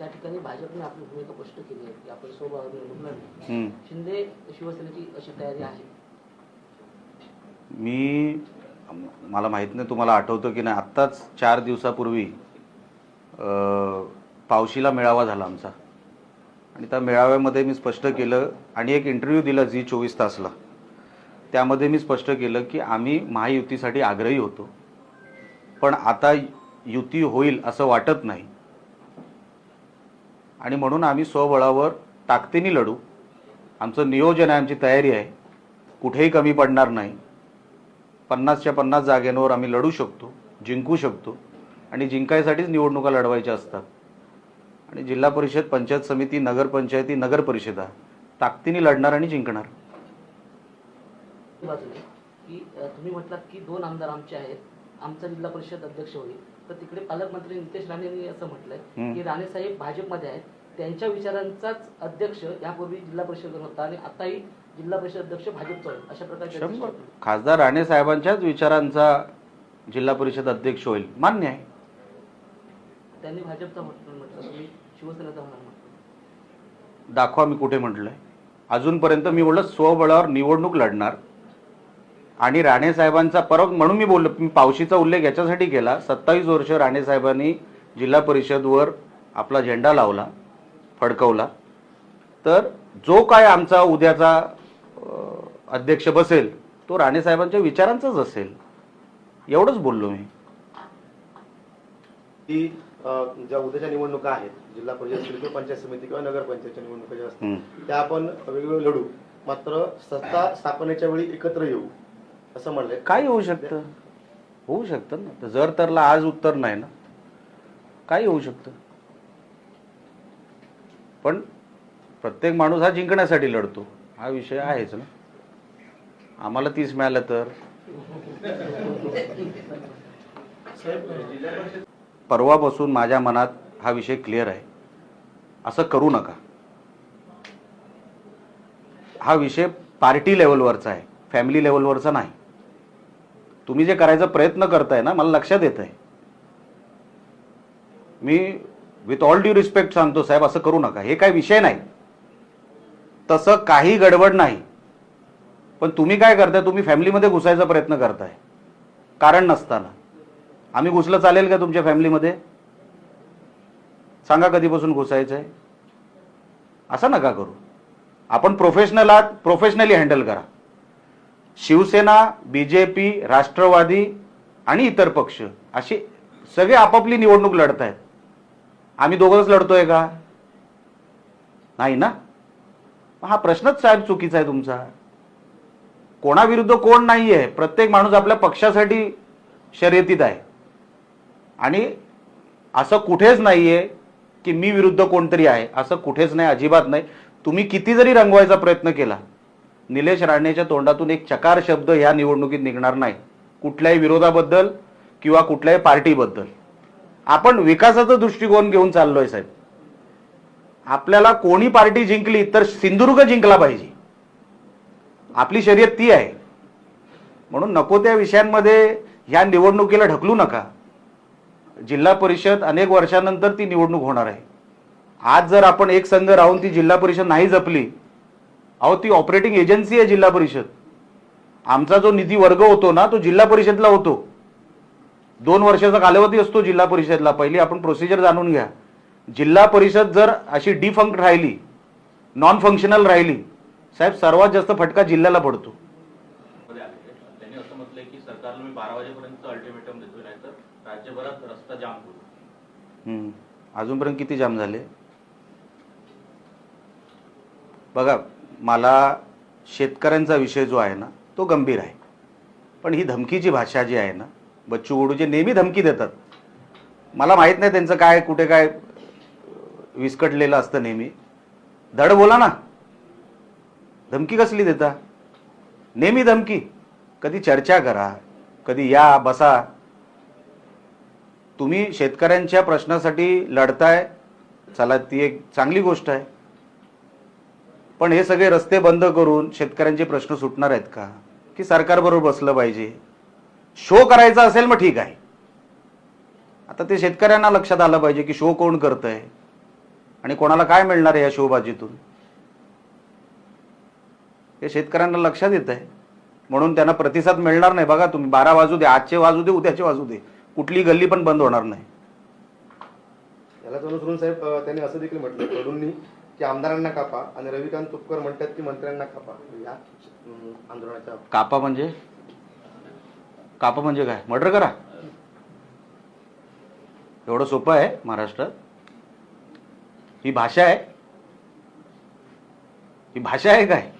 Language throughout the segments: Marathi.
त्या ठिकाणी भाजपने आपली भूमिका स्पष्ट केली आहे की आपण निवडणार नाही. शिंदे शिवसेनेची अशी तयारी आहे. मी मला माहीत नाही तुम्हाला आठवतं की नाही आत्ताच चार दिवसापूर्वी पावशीला मेळावा झाला आमचा. आणि त्या मेळाव्यामध्ये मी स्पष्ट केलं आणि एक इंटरव्ह्यू दिला झी चोवीस तासला. त्यामध्ये मी स्पष्ट केलं की आम्ही महायुतीसाठी आग्रही होतो. पण आता युती होईल असं वाटत नाही. आणि म्हणून आम्ही स्वबळावर ताकदीने लढू. आमचं नियोजन आहे आमची तयारी आहे. कुठेही कमी पडणार नाही. पन्नासच्या पन्नास जागेंवर आम्ही लढू शकतो जिंकू शकतो आणि जिंकायसाठीच निवडणुका लढवायच्या असतात. आणि जिल्हा परिषद पंचायत समिती नगरपंचायती नगर परिषदा ताकदीने लढणार आणि जिंकणार. की तुम्ही म्हटलात की दोन आमदार आमचे आहेत. आमचा जिल्हा परिषद अध्यक्ष होईल. तर तिकडे पालकमंत्री नितेश राणेंनी असं म्हटलंय. की राणे साहेब भाजपमध्ये आहेत. त्यांच्या विचारांचाच अध्यक्ष यापूर्वी जिल्हा परिषद होता आणि आताही जिल्हा परिषद अध्यक्ष भाजपचा होईल अशा प्रकारचे खासदार राणे साहेबांच्याच विचारांचा जिल्हा परिषद अध्यक्ष होईल मान्य आहे. त्यांनी भाजपचा म्हटलं म्हटलं तुम्ही शिवसेनेचा होणार म्हटलं. दाखवा मी कुठे म्हटलंय. अजूनपर्यंत मी बोललो स्वबळावर निवडणूक लढणार. आणि राणे साहेबांचा परत म्हणून मी बोललो मी पावशीचा उल्लेख याच्यासाठी केला सत्तावीस वर्ष राणे साहेबांनी जिल्हा परिषदवर आपला झेंडा लावला. फडकवला. तर जो काय आमचा उद्याचा अध्यक्ष बसेल तो राणे साहेबांच्या विचारांचाच असेल. एवढंच बोललो मी. की ज्या उद्याच्या निवडणुका आहेत जिल्हा परिषद किंवा पंचायत समिती किंवा नगरपंचायतच्या निवडणुका ज्या हम्म. त्या आपण वेगवेगळे लढू. मात्र सत्ता स्थापनेच्या वेळी एकत्र येऊ असं म्हणलंय काय होऊ शकतं. होऊ शकतं ना. तर जर तरला आज उत्तर नाही ना. काय होऊ शकतं. पण प्रत्येक माणूस हा जिंकण्यासाठी लढतो. हा विषय आहेच ना? आम्हाला तीस मिळालं तर. परवापासून माझ्या मनात हा विषय क्लिअर आहे. असं करू नका. हा विषय पार्टी लेवलवरचा आहे. फॅमिली लेवलवरचा नाही. तुम्ही जे करायचा प्रयत्न करताय ना मला लक्षात येत आहे मी विथ ऑल ड्यू रिस्पेक्ट सांगतो साहेब असं करू नका. हे काय विषय नाही. तसं काही गडबड नाही. पण तुम्ही काय करताय? तुम्ही फॅमिलीमध्ये घुसायचा प्रयत्न करताय. कारण नसताना. आम्ही घुसलं चालेल का तुमच्या फॅमिलीमध्ये? सांगा कधीपासून घुसायचं आहे असं नका करू. आपण प्रोफेशनल आहात प्रोफेशनली हँडल करा. Shiv Sena B J P Rashtrawadi आणि इतर पक्ष अशी सगळे आपापली निवडणूक लढत आहेत आम्ही दोघंच लढतोय का? नाही ना? हा प्रश्नच साहेब चुकीचा आहे तुमचा. कोणाविरुद्ध कोण नाही आहे प्रत्येक माणूस आपल्या पक्षासाठी शर्यतीत आहे. आणि असं कुठेच नाही आहे की मी विरुद्ध कोणतरी आहे असं कुठेच नाही अजिबात नाही. तुम्ही किती जरी रंगवायचा प्रयत्न केला निलेश राणेच्या तोंडातून एक चकार शब्द ह्या निवडणुकीत निघणार नाही. कुठल्याही विरोधाबद्दल किंवा कुठल्याही पार्टीबद्दल. आपण विकासाचा दृष्टिकोन घेऊन चाललोय साहेब. आपल्याला कोणी पार्टी जिंकली तर सिंधुदुर्ग जिंकला पाहिजे. आपली शर्यत ती आहे. म्हणून नको त्या विषयांमध्ये ह्या निवडणुकीला ढकलू नका. जिल्हा परिषद अनेक वर्षानंतर ती निवडणूक होणार आहे. आज जर आपण एक संघ राहून ती जिल्हा परिषद नाही जपली अहो ती ऑपरेटिंग एजन्सी आहे जिल्हा परिषद. आमचा जो निधी वर्ग होतो ना तो जिल्हा परिषदला होतो. दोन वर्षाचा कालावधी असतो जिल्हा परिषदला पहिली आपण प्रोसिजर जाणून घ्या. जिल्हा परिषद जर अशी डिफंक्ट राहिली नॉन फंक्शनल राहिली साहेब सर्वात जास्त फटका जिल्ह्याला पडतो. अजूनपर्यंत किती जाम झाले? बघा मला शेतकऱ्यांचा विषय जो आहे ना तो गंभीर आहे. पण ही धमकीची भाषा जी आहे ना बच्चू कडू जे नेहमी धमकी देतात. मला माहीत नाही त्यांचं काय कुठे काय विस्कटलेलं असतं नेहमी. धड बोला ना. धमकी कसली देता? नेहमी धमकी. कधी चर्चा करा कधी या बसा. तुम्ही शेतकऱ्यांच्या प्रश्नासाठी लढताय चला ती एक चांगली गोष्ट आहे. पण हे सगळे रस्ते बंद करून शेतकऱ्यांचे प्रश्न सुटणार आहेत का? की सरकारबरोबर बसलं पाहिजे? शो करायचा असेल मग ठीक आहे. आता ते शेतकऱ्यांना लक्षात आलं पाहिजे की शो कोण करतंय आणि कोणाला काय मिळणार आहे या शिवबाजीतून हे शेतकऱ्यांना लक्षात येत आहे म्हणून त्यांना प्रतिसाद मिळणार नाही. बघा तुम्ही बारा वाजू दे आजचे वाजू दे उद्याचे वाजू दे. कुठली गल्ली पण बंद होणार नाही. अनुसरून साहेब त्यांनी असं देखील म्हटलं कडूंनी की आमदारांना कापा आणि रविकांत तुपकर म्हणतात की मंत्र्यांना कापा. या आंदोलनाच्या कापा म्हणजे? कापा म्हणजे काय? मर्डर करा. एवढं सोपं आहे महाराष्ट्रात ही भाषा आहे. ही भाषा आहे काय?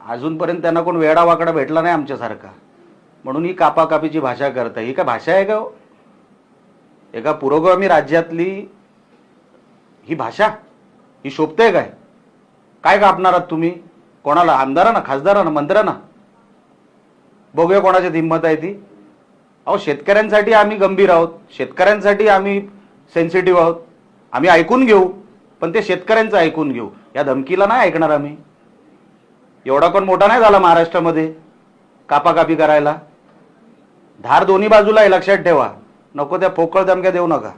अजूनपर्यंत त्यांना कोण वेडा वाकडा भेटला नाही आमच्यासारखा. म्हणून ही कापाकापीची भाषा करत आहे. ही काय भाषा आहे का हो? एका पुरोगामी राज्यातली ही भाषा? ही शोभते काय? काय कापणार आहात तुम्ही? कोणाला? आमदारांना खासदारांना मंत्र्यांना? बघूया कोणाच्यात हिंमत आहे ती. अहो शेतकऱ्यांसाठी आम्ही गंभीर आहोत. शेतकऱ्यांसाठी आम्ही सेन्सिटिव्ह आहोत. आम्ही ऐकून घेऊ पण ते शेतकऱ्यांचं ऐकून घेऊ. या धमकीला नाही ऐकणार आम्ही. एवढा पण मोठा नाही झाला महाराष्ट्रामध्ये कापाकापी करायला. धार दोन्ही बाजूला आहे लक्षात ठेवा. नको त्या पोकळ धमक्या देऊ नका.